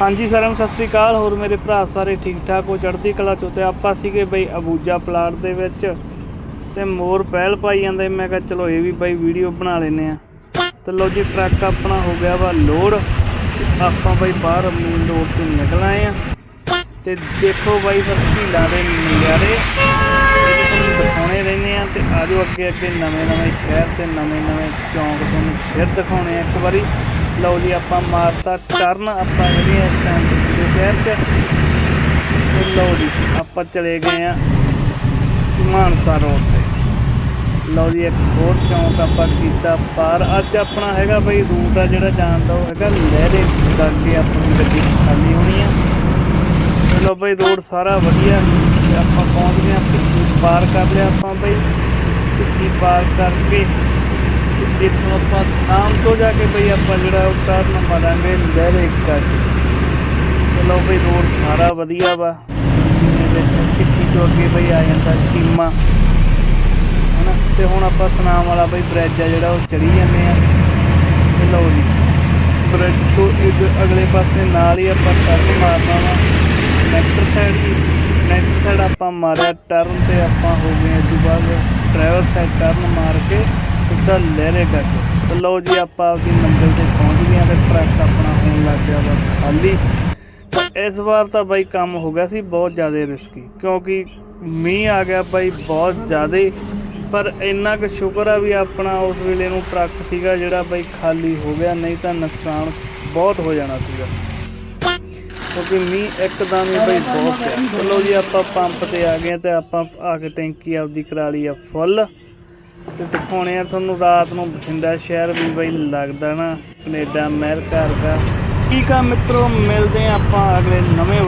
ਹਾਂਜੀ ਸਾਰਿਆਂ ਨੂੰ ਸਤਿ ਸ੍ਰੀ ਅਕਾਲ। ਹੋਰ ਮੇਰੇ ਭਰਾ ਸਾਰੇ ਠੀਕ ਠਾਕ? ਹੋ ਚੜ੍ਹਦੀ ਕਲਾ ਚੋਂ ਤੇ ਆਪਾਂ ਸੀਗੇ ਬਈ ਅਬੂਜਾ ਪਲਾਟ ਦੇ ਵਿੱਚ ਤੇ ਮੋਰ ਪਹਿਲ ਪਾਈ ਜਾਂਦੇ। ਮੈਂ ਕਿਹਾ ਚਲੋ ਇਹ ਵੀ ਬਈ ਵੀਡੀਓ ਬਣਾ ਲੈਨੇ ਆ ਤੇ ਲੋ ਜੀ, ਟਰੱਕ ਆਪਣਾ ਹੋ ਗਿਆ ਵਾ ਲੋਡ। ਆਪਾਂ ਬਈ ਬਾਹਰ ਮੇਨ ਰੋਡ ਤੋਂ ਨਿਕਲ ਆਏ ਆ ਤੇ ਦੇਖੋ ਬਾਈ ਫਿਰ ਢੀਲਾਂ ਦੇ ਨਜ਼ਾਰੇ। ਤੁਹਾਨੂੰ ਦਿਖਾਉਣੇ ਰਹਿੰਦੇ ਆ ਤੇ ਆਜੋ ਅੱਗੇ ਅੱਗੇ ਨਵੇਂ ਨਵੇਂ ਸ਼ਹਿਰ ਤੇ ਨਵੇਂ ਨਵੇਂ ਚੌਂਕ ਤੁਹਾਨੂੰ ਫਿਰ ਦਿਖਾਉਣੇ ਆ ਇੱਕ ਵਾਰੀ। ਲਓ ਜੀ, ਆਪਾਂ ਮਾਰਤਾ ਟਰਨ ਆਪਾਂ ਜਿਹੜੇ ਇਸ ਟਾਈਮ ਦੇ ਸ਼ਹਿਰ 'ਚ ਤੇ। ਲਓ ਜੀ, ਆਪਾਂ ਚਲੇ ਗਏ ਆ ਮਾਨਸਾ ਰੋਡ ਤੇ। ਲਓ ਜੀ, ਇੱਕ ਹੋਰ ਚੌਂਕ ਆਪਾਂ ਕੀਤਾ ਪਾਰ। ਅੱਜ ਆਪਣਾ ਹੈਗਾ ਬਈ ਰੂਟ ਆ ਜਿਹੜਾ ਜਾਣ ਦਾ, ਉਹ ਹੈਗਾ ਲਹਿਰੇ ਕਰਕੇ ਆਪਣੀ ਗੱਡੀ ਖਾਲੀ ਹੋਣੀ ਆ। ਲਓ ਬਈ ਰੋਡ ਸਾਰਾ ਵਧੀਆ। ਤੇ ਆਪਾਂ ਪਹੁੰਚ ਗਏ ਆ ਪਾਰ ਕਰ ਲਿਆ ਆਪਾਂ ਬਈ। ਭਿੱਖੀ ਪਾਰ ਕਰਕੇ ਇੱਥੋਂ ਆਪਾਂ ਸ਼ਾਮ ਤੋਂ ਜਾ ਕੇ ਬਈ ਆਪਾਂ ਜਿਹੜਾ ਉਹ ਟਰਨ ਮਾਰਾਂਗੇ ਲਹਿਰੇ ਕਰਕੇ ਚਲੋ ਬਈ ਰੋਡ ਸਾਰਾ ਵਧੀਆ ਵਾ। ਇਹਦੇ ਤੋਂ ਅੱਗੇ ਬਈ ਆ ਜਾਂਦਾ ਚੀਮਾ। ਹਨਾ? ਤੇ ਹੁਣ ਆਪਾਂ ਸੁਨਾਮ ਵਾਲਾ ਬਈ ਬ੍ਰਿਜ ਆ ਜਿਹੜਾ ਉਹ ਚੜੀ ਜਾਂਦੇ ਆ। ਤੇ ਲਓ ਜੀ ਬ੍ਰਿਜ ਤੋਂ ਇਹਦੇ ਅਗਲੇ ਪਾਸੇ ਨਾਲ ਹੀ ਆਪਾਂ ਟਰਨ ਮਾਰਨਾ ਵਾ। ਨੈਕਸਟ ਸਾਈਡ ਦੀ ਨੈਕਸਟ ਸਾਈਡ ਆਪਾਂ ਮਾਰਿਆ ਟਰਨ ਤੇ ਆਪਾਂ ਹੋ ਗਏ ਇਸ ਤੋਂ ਬਾਅਦ ਡਰਾਈਵਰ ਸਾਈਡ ਟਰਨ ਮਾਰ ਕੇ ਸਿੱਧਾ ਲਹਿਰੇ ਕਰਕੇ ਤੇ ਲਓ ਜੀ, ਆਪਾਂ ਆਪਦੀ ਮੰਜ਼ਿਲ ਤੇ ਪਹੁੰਚ ਗਏ ਆ ਤੇ ਟਰੱਕ ਆਪਣਾ ਹੋਣ ਲੱਗ ਗਿਆ ਵਾ ਖਾਲੀ। ਇਸ ਵਾਰ ਤਾਂ ਬਾਈ ਕੰਮ ਹੋ ਗਿਆ ਸੀ ਬਹੁਤ ਜ਼ਿਆਦਾ ਰਿਸਕੀ ਕਿਉਂਕਿ ਮੀਂਹ ਆ ਗਿਆ ਬਾਈ ਬਹੁਤ ਜ਼ਿਆਦਾ। ਪਰ ਇੰਨਾ ਕੁ ਸ਼ੁਕਰ ਆ ਵੀ ਆਪਣਾ ਉਸ ਵੇਲੇ ਨੂੰ ਟਰੱਕ ਸੀਗਾ ਜਿਹੜਾ ਬਾਈ ਖਾਲੀ ਹੋ ਗਿਆ, ਨਹੀਂ ਤਾਂ ਨੁਕਸਾਨ ਬਹੁਤ ਹੋ ਜਾਣਾ ਸੀਗਾ। ਕਿਉਂਕਿ ਮੀਂਹ ਇੱਕਦਮ ਹੀ ਬਈ ਬਹੁਤ ਪਿਆ ਚਲੋ ਜੀ, ਆਪਾਂ ਪੰਪ ਤੇ ਆ ਗਏ ਤੇ ਆਪਾਂ ਆ ਕੇ ਟੈਂਕੀ ਆਪਦੀ ਕਰਾ ਲਈ ਆ ਫੁੱਲ। ਤੇ ਦਿਖਾਉਣੇ ਆ ਤੁਹਾਨੂੰ ਰਾਤ ਨੂੰ ਬਠਿੰਡਾ ਸ਼ਹਿਰ ਵੀ ਬਈ ਲੱਗਦਾ ਨਾ, ਕੈਨੇਡਾ, ਅਮਰੀਕਾ ਵਰਗਾ ਠੀਕ ਆ ਮਿੱਤਰੋ, ਮਿਲਦੇ ਆ ਆਪਾਂ ਅਗਲੇ ਨਵੇਂ